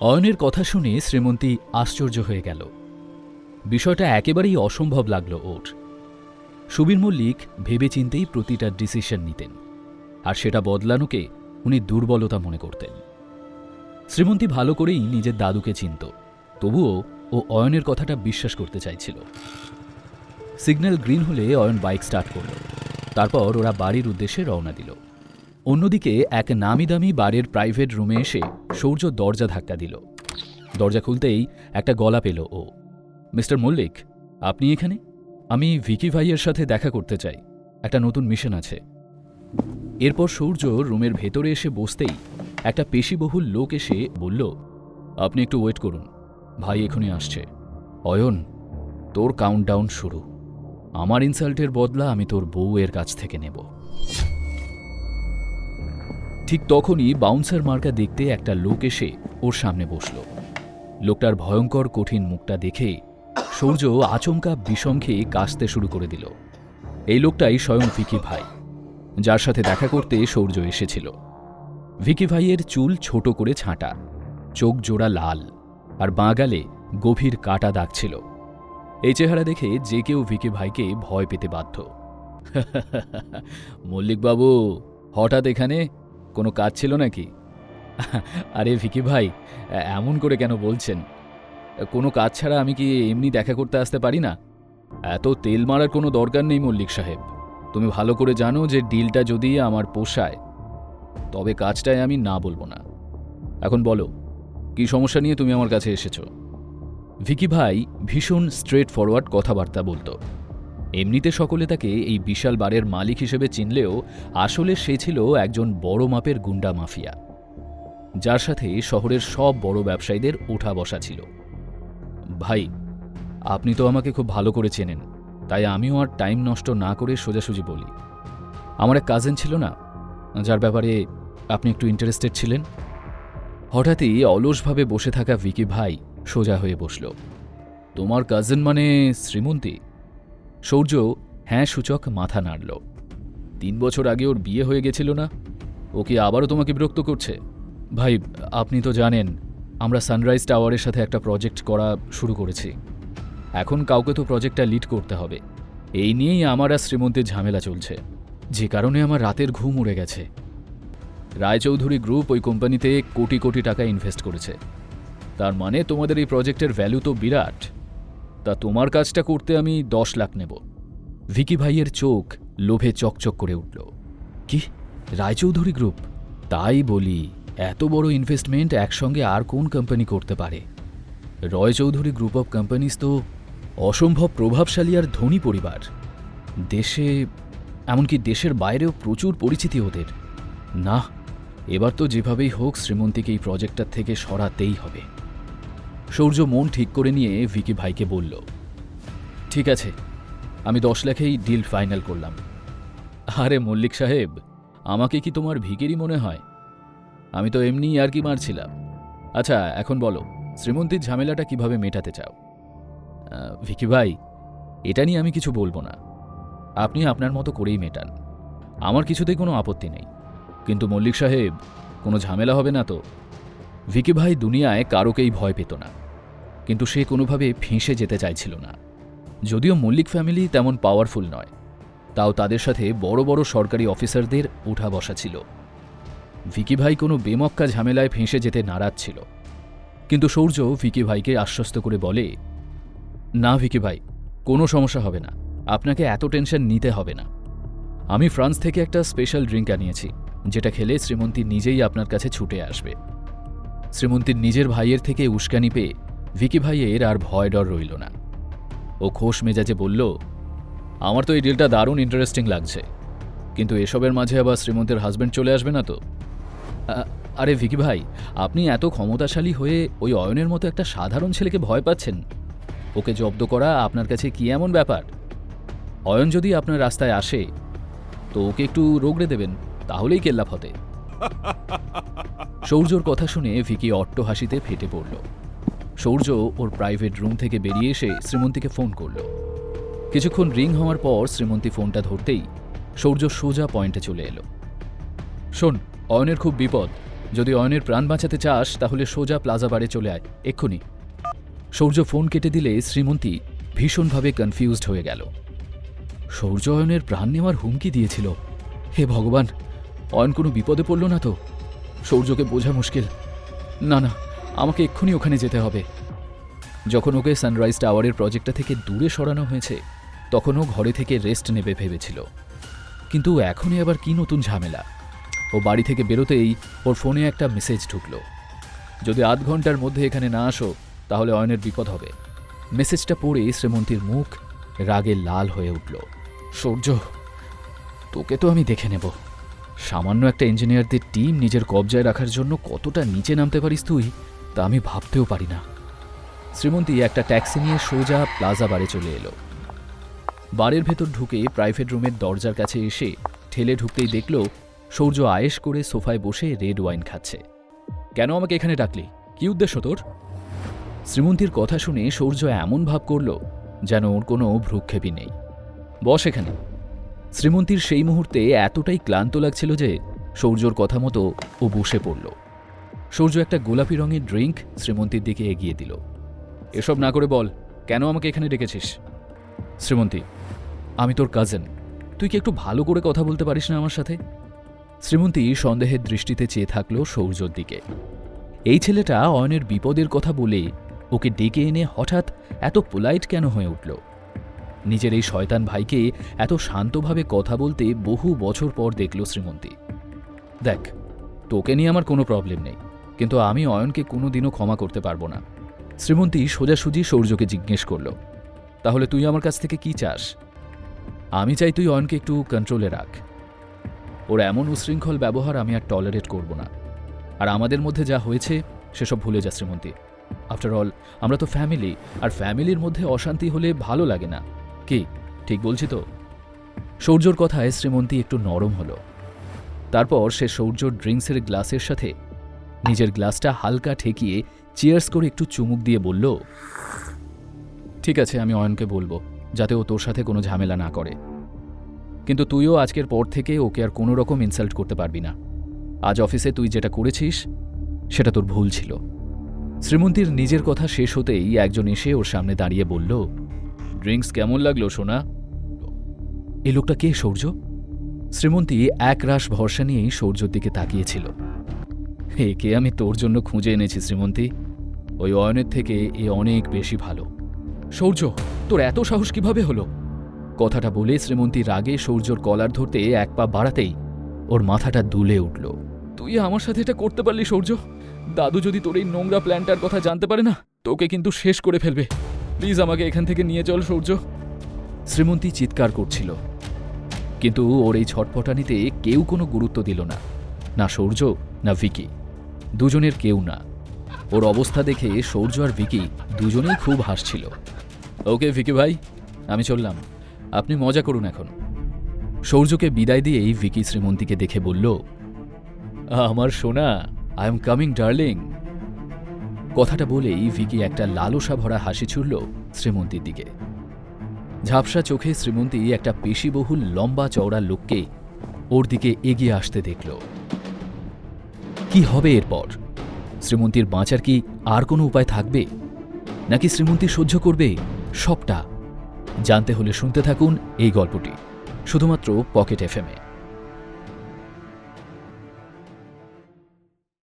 অয়নের কথা শুনে শ্রীমন্তী আশ্চর্য হয়ে গেল। বিষয়টা একেবারেই অসম্ভব লাগল ওর। সুবীর মল্লিক ভেবেচিন্তেই প্রতিটা ডিসিশন নিতেন, আর সেটা বদলানোকে উনি দুর্বলতা মনে করতেন। শ্রীমন্তী ভালো করেই নিজের দাদুকে চিনত, তবুও ও অয়নের কথাটা বিশ্বাস করতে চাইছিল। সিগন্যাল গ্রিন হলে অয়ন বাইক স্টার্ট করল, তারপর ওরা বাড়ির উদ্দেশ্যে রওনা দিল। অন্যদিকে এক নামি দামি বাড়ির প্রাইভেট রুমে এসে সূর্য দরজা ধাক্কা দিল। দরজা খুলতেই একটা গলা পেল ও। মিস্টার মল্লিক, আপনি এখানে? আমি ভিকি ভাইয়ের সাথে দেখা করতে চাই। একটা নতুন মিশন আছে। এরপর সূর্য রুমের ভেতরে এসে বসতেই একটা পেশিবহুল লোক এসে বলল, আপনি একটু ওয়েট করুন, ভাই এখনই আসছে। অয়ন, তোর কাউন্টডাউন শুরু। আমার ইনসাল্টের বদলা আমি তোর বউয়ের কাছ থেকে নেব। ঠিক তখনই বাউন্সার মার্কা দেখতে একটা লোক এসে ওর সামনে বসল। লোকটার ভয়ঙ্কর কঠিন মুখটা দেখে সূর্য আচমকা বিষম খেয়ে কাশতে শুরু করে দিল। এই লোকটাই স্বয়ং ভিকি ভাই, যার সাথে দেখা করতে সৌর্য এসেছিল। ভিকি ভাইয়ের চুল ছোট করে ছাঁটা, চোখ জোড়া লাল, আর বাঁ গালে গভীর কাটা দাগ ছিল। এই চেহারা দেখে যে কেউ ভিকি ভাইকে ভয় পেতে বাধ্য। মল্লিকবাবু, হঠাৎ এখানে কোনো কাজ ছিল নাকি? আরে ভিকি ভাই, এমন করে কেন বলছেন? কোনো কাজ ছাড়া আমি কি এমনি দেখা করতে আসতে পারি না? এত তেল মারার কোনো দরকার নেই মল্লিক সাহেব। তুমি ভালো করে জানো যে ডিলটা যদি আমার পোষায়, তবে কাজটায় আমি না বলব না। এখন বলো, কি সমস্যা নিয়ে তুমি আমার কাছে এসেছ? ভিকি ভাই ভীষণ স্ট্রেট ফরওয়ার্ড কথাবার্তা বলতো। এমনিতে সকলে তাকে এই বিশাল বারের মালিক হিসেবে চিনলেও আসলে সে ছিল একজন বড় মাপের গুন্ডা মাফিয়া, যার সাথে শহরের সব বড় ব্যবসায়ীদের ওঠা বসা ছিল। ভাই, আপনি তো আমাকে খুব ভালো করে চেনেন, তাই আমিও আর টাইম নষ্ট না করে সোজাসুজি বলি। আমার এক কাজিন ছিল না, যার ব্যাপারে আপনি একটু ইন্টারেস্টেড ছিলেন? হঠাৎই অলসভাবে বসে থাকা ভিকি ভাই সোজা হয়ে বসল। তোমার কাজিন মানে শ্রীমন্তী? সৌর্য হ্যাঁ সূচক, মাথা নাড়ল। তিন বছর আগে ওর বিয়ে হয়ে গেছিল না? ও কি আবারও তোমাকে বিরক্ত করছে? ভাই, আপনি তো জানেন, আমরা সানরাইজ টাওয়ারের সাথে একটা প্রজেক্ট করা শুরু করেছি। এখন কাউকে তো প্রজেক্টটা লিড করতে হবে। এই নিয়েই আমার আর শ্রীমন্তের ঝামেলা চলছে। যে কারণে আমার রাতের ঘুম উড়ে গেছে। রায়চৌধুরী গ্রুপ ওই কোম্পানিতে কোটি কোটি টাকা ইনভেস্ট করেছে। তার মানে তোমাদের এই প্রজেক্টের ভ্যালু তো বিরাট। তা তোমার কাজটা করতে আমি দশ লাখ নেব। ভিকি ভাইয়ের চোখ লোভে চকচক করে উঠল। কি? রায়চৌধুরী গ্রুপ? তাই বলি, এত বড় ইনভেস্টমেন্ট একসঙ্গে আর কোন কোম্পানি করতে পারে? Roy Chowdhury group of companies তো অসম্ভব প্রভাবশালী আর ধনী পরিবার। দেশে, এমনকি দেশের বাইরেও প্রচুর পরিচিতি ওদের। না, এবার তো যেভাবেই হোক শ্রীমন্তীকে এই প্রজেক্টটার থেকে সরাতেই হবে। সূর্য মন ঠিক করে নিয়ে ভিকি ভাইকে বলল, ঠিক আছে, আমি দশ লাখেই ডিল ফাইনাল করলাম। আরে মল্লিক সাহেব, আমাকে কি তোমার ভিকেরই মনে হয়? আমি তো এমনিই আর কি মারছিলাম। আচ্ছা এখন বলো, শ্রীমন্তীর ঝামেলাটা কীভাবে মেটাতে চাও? ভিকি ভাই, এটা নিয়ে আমি কিছু বলব না। আপনি আপনার মতো করেই মেটান। আমার কিছুতেই কোনো আপত্তি নেই। কিন্তু মল্লিক সাহেব, কোনো ঝামেলা হবে না তো? ভিকি ভাই দুনিয়ায় কারোকেই ভয় পেত না। কিন্তু সে কোনোভাবে ফেঁসে যেতে চাইছিল না। যদিও মল্লিক ফ্যামিলি তেমন পাওয়ারফুল নয়, তাও তাদের সাথে বড় বড় সরকারি অফিসারদের উঠা বসা ছিল। ভিকি ভাই কোনো বেমক্কা ঝামেলায় ফেঁসে যেতে নারাজ ছিল। কিন্তু সৌর্য ভিকি ভাইকে আশ্বস্ত করে বলে, না ভিকি ভাই, কোনো সমস্যা হবে না। আপনাকে এত টেনশন নিতে হবে না। আমি ফ্রান্স থেকে একটা স্পেশাল ড্রিঙ্ক আনিয়েছি, যেটা খেলে শ্রীমন্তী নিজেই আপনার কাছে ছুটে আসবে। শ্রীমন্তীর নিজের ভাইয়ের থেকে উস্কানি পেয়ে ভিকি ভাইয়ের আর ভয় ডর রইল না। ও খোশ মেজাজে বলল আমার তো এই ডিলটা দারুণ ইন্টারেস্টিং লাগছে। কিন্তু এসবের মাঝে আবার শ্রীমন্তের হাজবেন্ড চলে আসবে না তো? আরে ভিকি ভাই আপনি এত ক্ষমতাশালী হয়ে ওই অয়নের মতো একটা সাধারণ ছেলেকে ভয় পাচ্ছেন। ওকে জব্দ করা আপনার কাছে কি এমন ব্যাপার? অয়ন যদি আপনার রাস্তায় আসে তো ওকে একটু রোগড়ে দেবেন তাহলেই কেল্লা ফতে সৌর্যর কথা শুনে ভিকি অট্ট হাসিতে ফেটে পড়ল। সৌর্য ওর প্রাইভেট রুম থেকে বেরিয়ে এসে শ্রীমন্তীকে ফোন করল। কিছুক্ষণ রিং হওয়ার পর শ্রীমন্তী ফোনটা ধরতেই সৌর্য সোজা পয়েন্টে চলে এলো। শোন, অয়নের খুব বিপদ। যদি অয়নের প্রাণ বাঁচাতে চাস, তাহলে সোজা প্লাজা বারে চলে আয়, এক্ষুনি। সৌর্য ফোন কেটে দিলে শ্রীমন্তী ভীষণভাবে কনফিউজড হয়ে গেল। সৌর্য অয়নের প্রাণ নেওয়ার হুমকি দিয়েছিল। হে ভগবান, অয়ন কোনো বিপদে পড়ল না তো? সৌর্যকে বোঝা মুশকিল। না না আমাকে এক্ষুনি ওখানে যেতে হবে। যখন ওকে সানরাইজ টাওয়ারের প্রজেক্টটা থেকে দূরে সরানো হয়েছে তখনও ঘরে থেকে রেস্ট নেবে ভেবেছিল। কিন্তু এখনই আবার কি নতুন ঝামেলা? ও বাড়ি থেকে বেরোতেই ওর ফোনে একটা মেসেজ ঢুকলো। যদি আধ ঘণ্টার মধ্যে এখানে না আসো, তাহলে অয়নের বিপদ হবে। মেসেজটা পড়ে শ্রীমন্তীর মুখ রাগে লাল হয়ে উঠল। সূর্য, তোকে তো আমি দেখে নেব। সামান্য একটা ইঞ্জিনিয়ারদের টিম নিজের কবজায় রাখার জন্য কতটা নিচে নামতে পারিস তুই? তা আমি ভাবতেও পারি না। শ্রীমন্তী একটা ট্যাক্সি নিয়ে সোজা প্লাজা বারে চলে এলো। বারের ভেতর ঢুকে প্রাইভেট রুমের দরজার কাছে এসে ঠেলে ঢুকতেই দেখল, সৌর্য আয়েশ করে সোফায় বসে রেড ওয়াইন খাচ্ছে। কেন আমাকে এখানে ডাকলি? কি উদ্দেশ্য তোর? শ্রীমন্তীর কথা শুনে সৌর্য এমন ভাব করল, যেন ওর কোনো ভ্রুক্ষেপই নেই। বস এখানে। শ্রীমন্তীর সেই মুহূর্তে এতটাই ক্লান্ত লাগছিল যে সৌর্যর কথা মতো ও বসে পড়ল। সৌর্য একটা গোলাপি রঙের ড্রিঙ্ক শ্রীমন্তীর দিকে এগিয়ে দিল। এসব না করে বল, কেন আমাকে এখানে ডেকেছিস? শ্রীমন্তী, আমি তোর কাজেন তুই কি একটু ভালো করে কথা বলতে পারিস না আমার সাথে? শ্রীমন্তী সন্দেহের দৃষ্টিতে চেয়ে থাকল সৌর্যর দিকে। এই ছেলেটা অয়নের বিপদের কথা বলে ওকে ডেকে এনে হঠাৎ এত পোলাইট কেন হয়ে উঠল? নিজের এই শয়তান ভাইকে এত শান্তভাবে কথা বলতে বহু বছর পর দেখল শ্রীমন্তী। দেখ, তোকে নিয়ে আমার কোনো প্রবলেম নেই। কিন্তু আমি অয়নকে কোনো দিনও ক্ষমা করতে পারব না। শ্রীমন্তী সোজাসুজি সৌর্যকে জিজ্ঞেস করল, তাহলে তুই আমার কাছ থেকে কি চাস? আমি চাই তুই অয়নকে একটু কন্ট্রোলে রাখ। ওর এমন উশৃঙ্খল ব্যবহার আমি আর টলারেট করব না। আর আমাদের মধ্যে যা হয়েছে, সেসব ভুলে যা শ্রীমন্তী। আফটার অল আমরা তো ফ্যামিলি আর ফ্যামিলির মধ্যে অশান্তি হলে ভালো লাগে না। কি, ঠিক বলছি তো? সৌর্যর কথায় শ্রীমন্তী একটু নরম হলো। তারপর সে সৌর্যর ড্রিঙ্কসের গ্লাসের সাথে নিজের গ্লাসটা হালকা ঠেকিয়ে চিয়ার্স করে একটু চুমুক দিয়ে বলল, ঠিক আছে, আমি অয়নকে বলব, যাতে ও তোর সাথে কোনো ঝামেলা না করে। কিন্তু তুইও আজকের পর থেকে ওকে আর কোনো রকম ইনসাল্ট করতে পারবি না। আজ অফিসে তুই যেটা করেছিস, সেটা তোর ভুল ছিল। শ্রীমন্তীর নিজের কথা শেষ হতেই একজন এসে ওর সামনে দাঁড়িয়ে বলল ড্রিঙ্কস কেমন লাগল, সোনা? এই লোকটা কে, সৌর্য? শ্রীমন্তী এক রাশ ভরসা নিয়েই সৌর্যর দিকে তাকিয়েছিল। একে আমি তোর জন্য খুঁজে এনেছি, শ্রীমন্তী। ওই অয়নের থেকে এ অনেক বেশি ভালো। সৌর্য, তোর এত সাহস কীভাবে হলো? কথাটা বলে শ্রীমন্তী রাগে সৌর্যর কলার ধরতে এক পা বাড়াতেই ওর মাথাটা দুলে উঠল। তুই আমার সাথে এটা করতে পারলি, সৌর্য? দাদু যদি তোর এই নোংরা প্ল্যানটার কথা জানতে পারে না, তোকে কিন্তু শেষ করে ফেলবে। প্লিজ আমাকে এখান থেকে নিয়ে চল, সৌর্য। শ্রীমন্তী চিৎকার করছিল। কিন্তু ওর এই ছটফটানিতে কেউ কোনো গুরুত্ব দিল না। না সৌর্য, না ভিকি। দুজনের কেউ না। ওর অবস্থা দেখে সৌর্য আর ভিকি দুজনেই খুব হাসছিল। ওকে ভিকি ভাই, আমি চললাম। আপনি মজা করুন এখন। সৌর্যকে বিদায় দিয়েই ভিকি শ্রীমন্তীকে দেখে বলল, আমার সোনা আই এম কামিং ডার্লিং কথাটা বলেই ভিকি একটা লালসা ভরা হাসি ছুড়ল শ্রীমন্তীর দিকে। ঝাপসা চোখে শ্রীমন্তী একটা পেশিবহুল লম্বা চওড়া লোককে ওর দিকে এগিয়ে আসতে দেখল। কি হবে এরপর? শ্রীমন্তীর বাঁচার কি আর কোনো উপায় থাকবে? নাকি শ্রীমন্তী সহ্য করবে সবটা? জানতে হলে শুনতে থাকুন এই গল্পটি, শুধুমাত্র পকেট এফএমে